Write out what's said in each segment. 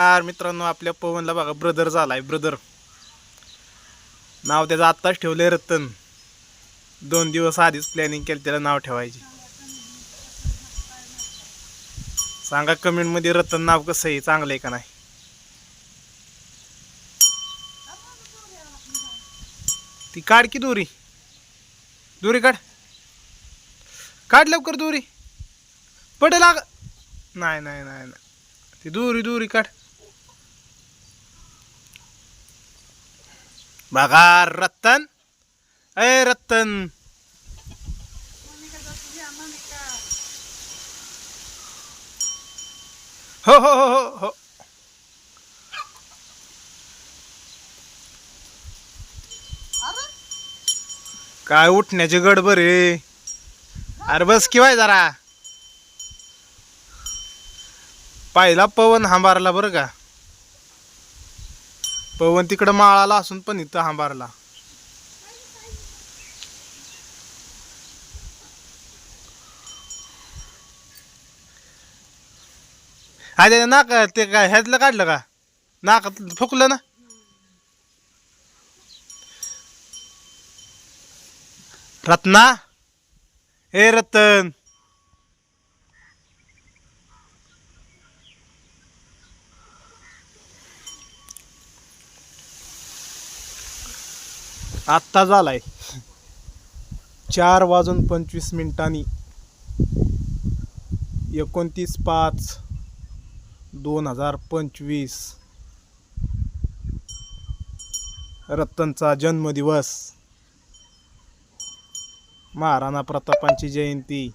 यार मित्रांनो आपल्या पवनला बघा ब्रदर झालाय ब्रदर नाव त्याचं आत्ताच ठेवलंय रतन. दोन दिवस आधीच प्लॅनिंग केलं त्याला नाव ठेवायची. सांगा कमेंटमध्ये रतन नाव कसं आहे चांगलं आहे का नाही? ती काढ की दोरी? दोरी काढ. काढ लवकर दोरी. पडेल लाग नाही नाही नाही नाही. ती दोरी दोरी काढ. बघा रत्तन अय रत्तन हो हो हो हो हो काय उठण्याचे गडबड रे. अरे बस किवाय जरा. पाहिला पवन हांबारला बरं का. पवन तिकडं माळाला असून पण इथं हांबारला. अरे नाक ते काय ह्यातलं काढलं का? नाक फुकलं ना? रत्ना? हे रतन! आत्ता झालाय. चार वाजून पंचवीस मिनिटांनी. एकोणतीस पाच दोन हजार पंचवीस. रत्तनचा जन्मदिवस. महाराणा प्रतापांची जयंती.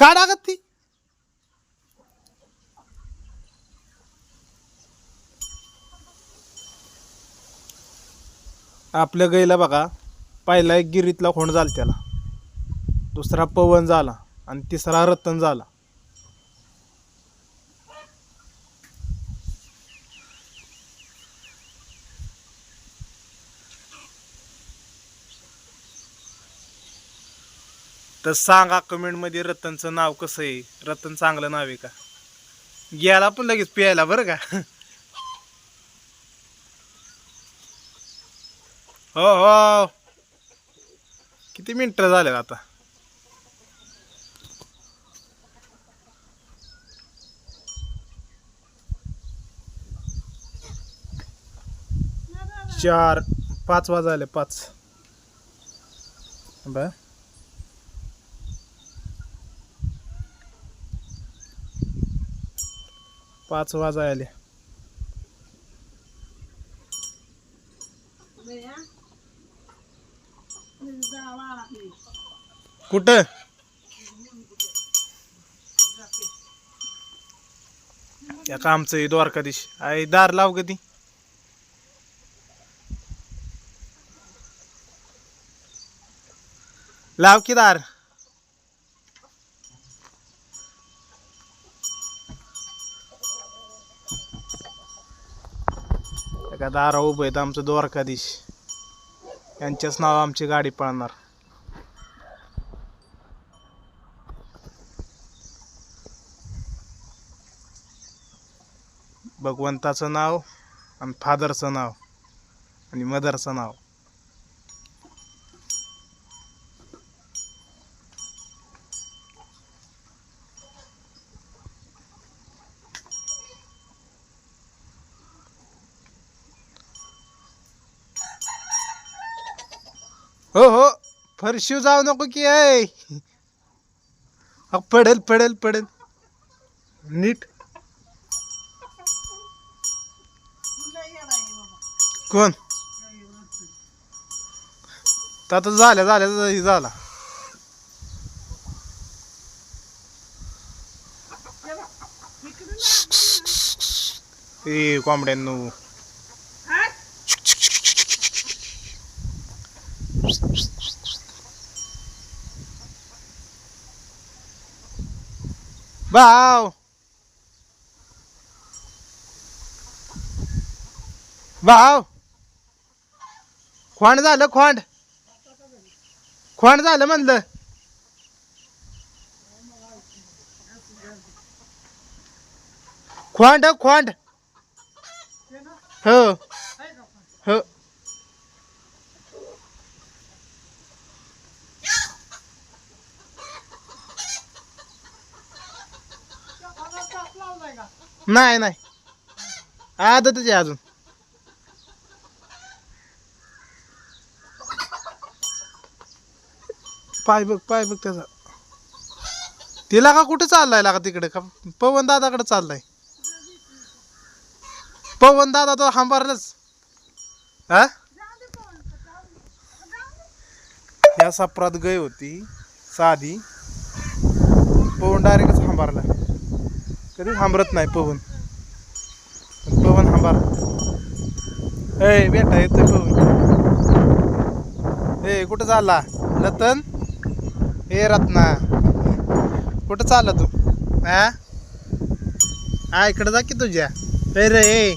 हे ती आपल्या गाईला बघा पहिला एक गिरीतला खोंड झाला त्याला. दुसरा पवन झाला आणि तिसरा रतन झाला. तर सांगा कमेंटमध्ये रतनचं नाव कसं आहे? रतन चांगलं नाव आहे का? गेला पण लगेच प्यायला बरं का? हो हो. किती मिनटं झाले आता? चार पाच वाजायले पाच. बर. पाच वाजायले कुठं? या का आमचं हे द्वारकाधीश? आई दार लाव कधी लाव की दार. का दारा उभं आहेत आमचं द्वारकाधीश. यांच्याच नाव आमची गाडी पळणार. भगवंताचं नाव आणि फादरचं नाव आणि मदरचं नाव हो हो फरशीव जाऊ नको की आहे पडेल पडेल पडेल. नीट. कोण? आता झाल्या झाल्या झाल्या- झाला. ए कोंबड्यांनो. भाव. भाव. खोंड झालं खोंड. खोंड झालं म्हणलं. खोंड खोंड. हो. हो. नाही नाही. आदतच आहे अजून. पाय बघ पाय बघ त्याचा. तिला का कुठे चाललाय लागा तिकडे? का पवन दादाकडे चाललाय? पवन दादा तो हांबारलंच. हा या सप्रात गय होती साधी. पवन डायरेक्टच हांबारला. कधीच थांबरत नाही पवन. पवन हांबार. ए बेटा येतोय पवन. ए कुठं चालला रतन ए रत्ना. कुठं चालला तू? हा हा इकडे जा की तुझ्या. ए रे ए.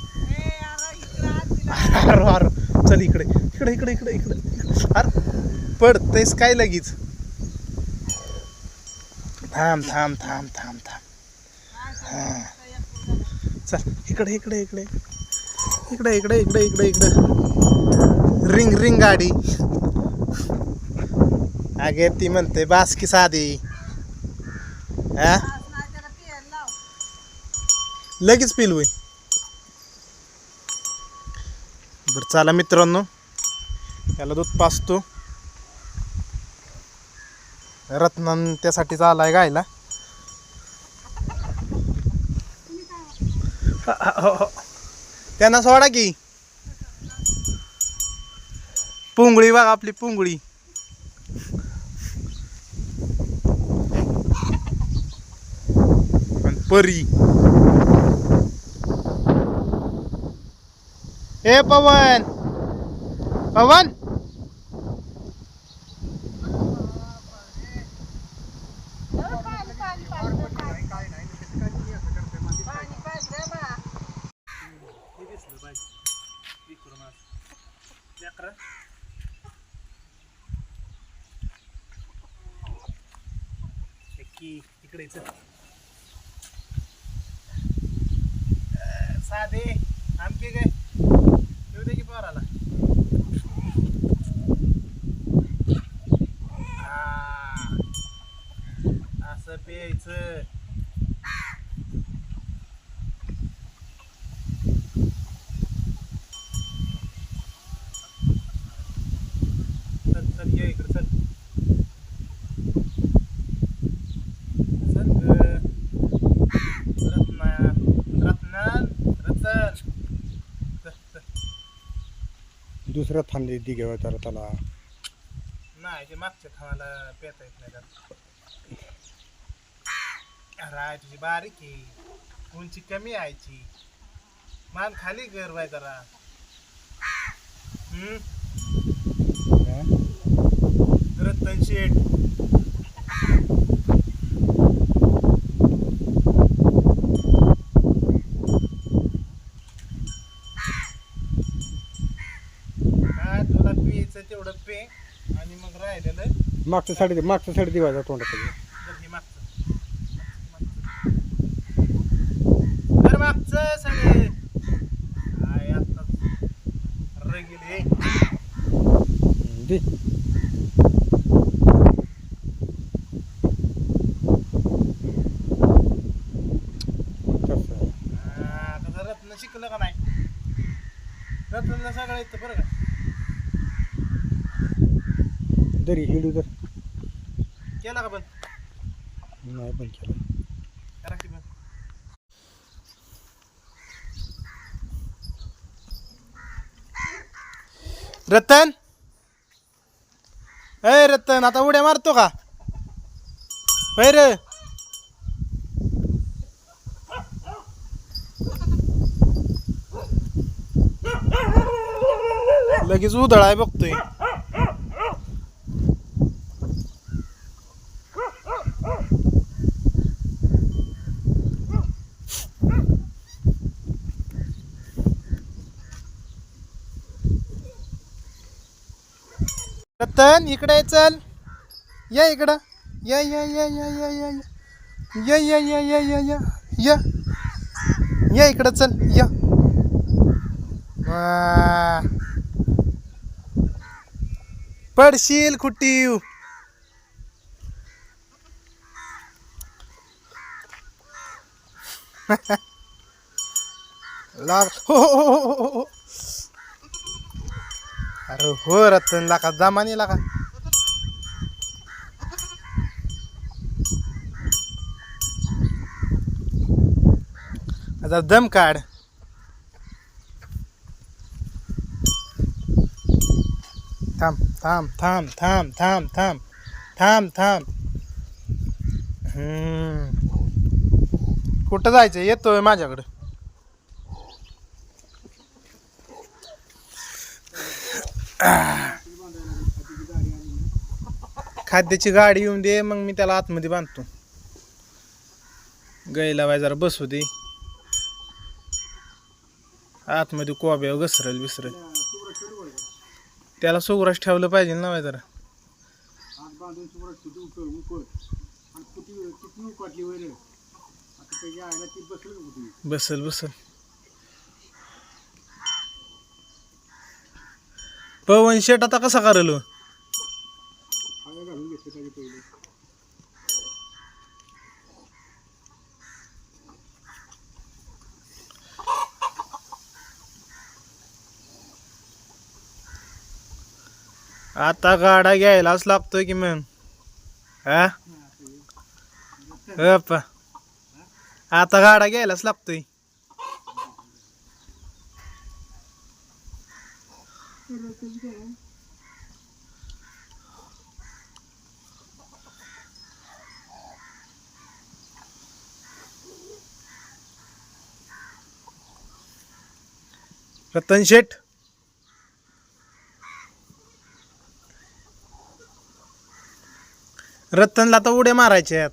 अरे अरे चल इकडे. इकडे इकडे इकडे इकडे. अरे पडतेस काय लगेच. थांब थांब थांब थांब थांब. हां. चल इकडे इकडे इकडे. इकडे इकडे इकडे इकडे इकडे. रिंग रिंग गाडी. अगे ती म्हणते बासकी साधी. हा? लगेच होई बरं चला मित्रांनो. याला दूध पाचतो रत्नान त्यासाठीच आलाय गायला. हो, हो. त्यांना सोडा की. पुंगळी बघा आपली पुंगळी. परी. ए पवन. पवन. इकडे साधे आमके काय? येऊ दे की पोराला. हा. असं प्यायचं चल चल ये इकडे चल चल ग. रत्ना रत्नान रतन चल, चल. दुसरं थांबली ती घ्यावं तर त्याला. नाही ते मागच्या थांबाला पेता येत नाही त्याला. राय तुझी बारीक आहे. उंची कमी आयची मान खाली कर बाय जरा. हम्म? रतन शेठ काय तुला पियचं तेवढं पे आणि मग मागच्या साडी मागच्या साडी दिवायचा तोंडात तर हे मागचं तर मागचं सगळे. काय आता रगेले दे तसं कसं रत्न शिकलं का नाही रत्नला सगळं येतं बरं का दरी हिडू तर. केला का बंद नाही पण केलं. करा की बंद रतन? अय रतन आता उड्या मारतो का? होय रे? लगेच उधळाय बघतोय. तन इकडे चल. या इकडं. या या या या या या या. या या या या या या. या इकडं चल. या. पडशील खुटीव लाग हो हो हो हो हो. हो. अरे हो रतन लाका जमानी लाका आता दम काढ. थांब थांब थांब थांब थांब थांब थांब थांब. कुठं जायचं? येतोय माझ्याकडं. खाद्याची गाडी येऊन दे मग मी त्याला आतमध्ये बांधतो. गाईला बाय जरा बसू दे. आतमध्ये कोब्या घसरेल बिसरेल. त्याला सुगरास ठेवलं पाहिजे ना बाय जरा. हात बांधून सुरत किती उकर उकर आणि किती किती उकटली वैर आता त्याच्या आईला ती बसली होती बसल बसल पवन शेट आता कसा करेल? आता गाडा घ्यायलाच लागतोय की मग. हा. आता गाडा घ्यायलाच लागतोय. रतन शेठ. रतनला तर उड्या मारायच्या आहेत.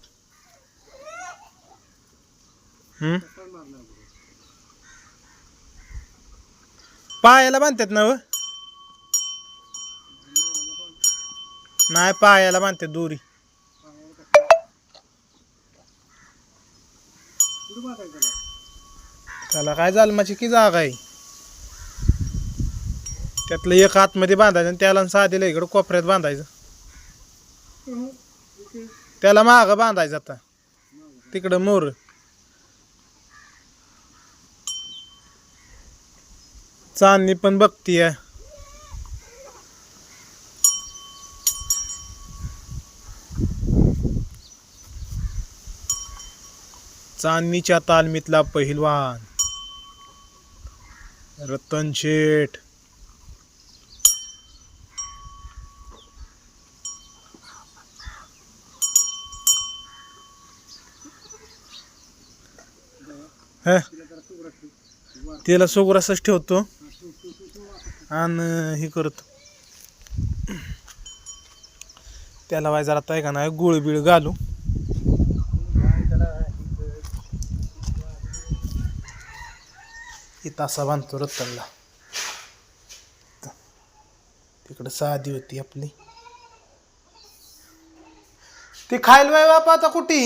पायाला बांधतात ना व? नाही पायाला बांधते दोरी. त्याला काय जालमाची की जागा आहे? त्यातलं एक आतमध्ये बांधायचं आणि त्याला साधीला इकडं कोपऱ्यात बांधायचं. त्याला मागं बांधायचं आता. तिकडं मोर. चांदणी पण बघतीय. चांदणीच्या तालमीतला पहिलवान. रतन शेठ. ह? त्याला सोगरासच ठेवतो. आणि हे करतो. त्याला वाय जरा काय का नाही गुळबिळ घालू. तासा बांधतो रत्तनला तिकडं साधी होती आपली. ती खायला बाय बापा आता कुठे?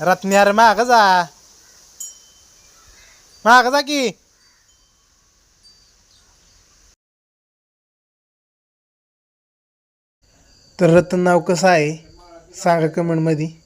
रत्न्यार माग जा. माग जा की. तर रतन नाव कसं आहे? सांगा कमेंटमध्ये.